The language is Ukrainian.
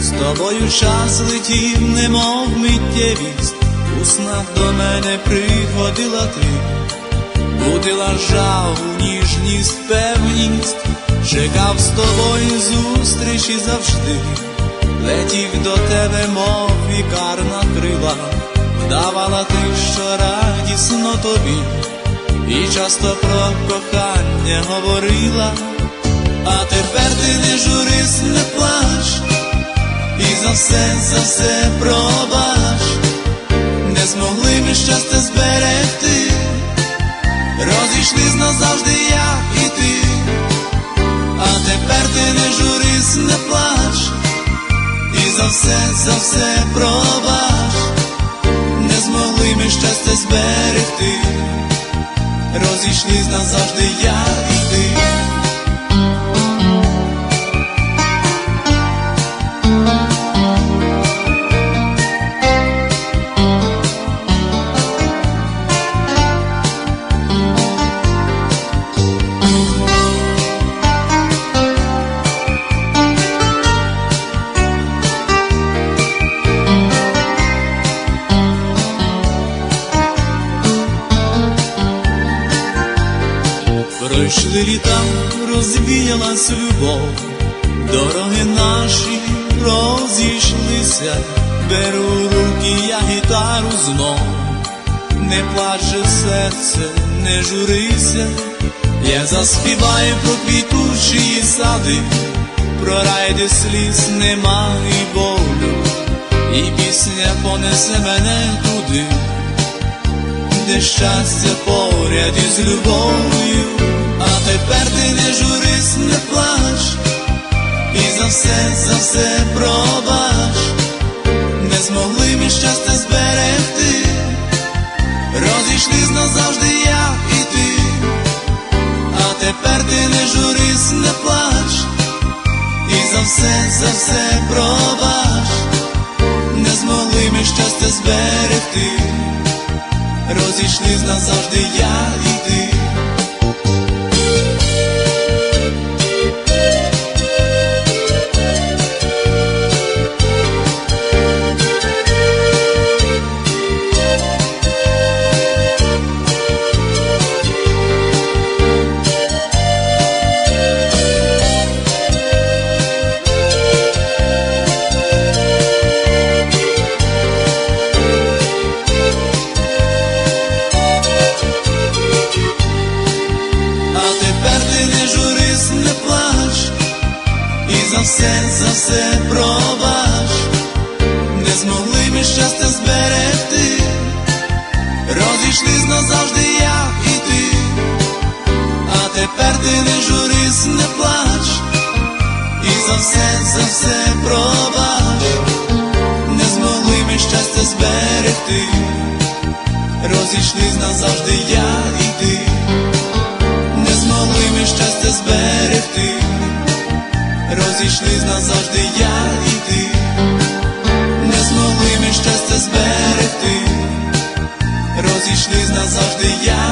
з тобою час летів, немов миттєвість, у снах до мене приходила ти, будила жагу, ніжність, певність, чекав з тобою зустрічі завжди, летів до тебе, мов вікарна крила, вдавала ти, що радісно тобі. І часто про кохання говорила, а тепер ти не журись, не плач, і за все, за все пробач, не змогли ми щастя зберегти, розійшлись назавжди я і ти, а тепер ти не журись, не плач, і за все, за все пробач, не змогли ми щастя зберегти. Розійшлись назавжди я і ти. Пройшли літа, розвіялась любов, дороги наші розійшлися, беру руки я гітару знов, не плаче серце, не журися, я заспіваю про квітучі сади, про рай, сліз нема і болю, і пісня понесе мене туди. Де щастя поряд із любов'ю, а тепер ти не журись, не плач, і за все, за все пробач, не змогли ми щастя зберегти, розійшлись назавжди я і ти, а тепер ти не журись, не плач, і за все, за все пробач, не змогли ми щастя зберегти. Розійшлись назавжди я і ти. Все, за все пробач, не змогли ми щастя зберегти, розійшлись назавжди я і ти, а тепер ти не журись, не плач, і за все, за все пробач, не змогли ми щастя зберегти, розійшлись назавжди я і ти. Не змогли ми щастя зберегти, розійшлись назавжди я і ти, не змогли ми щастя зберегти, розічний нас завжди назавжди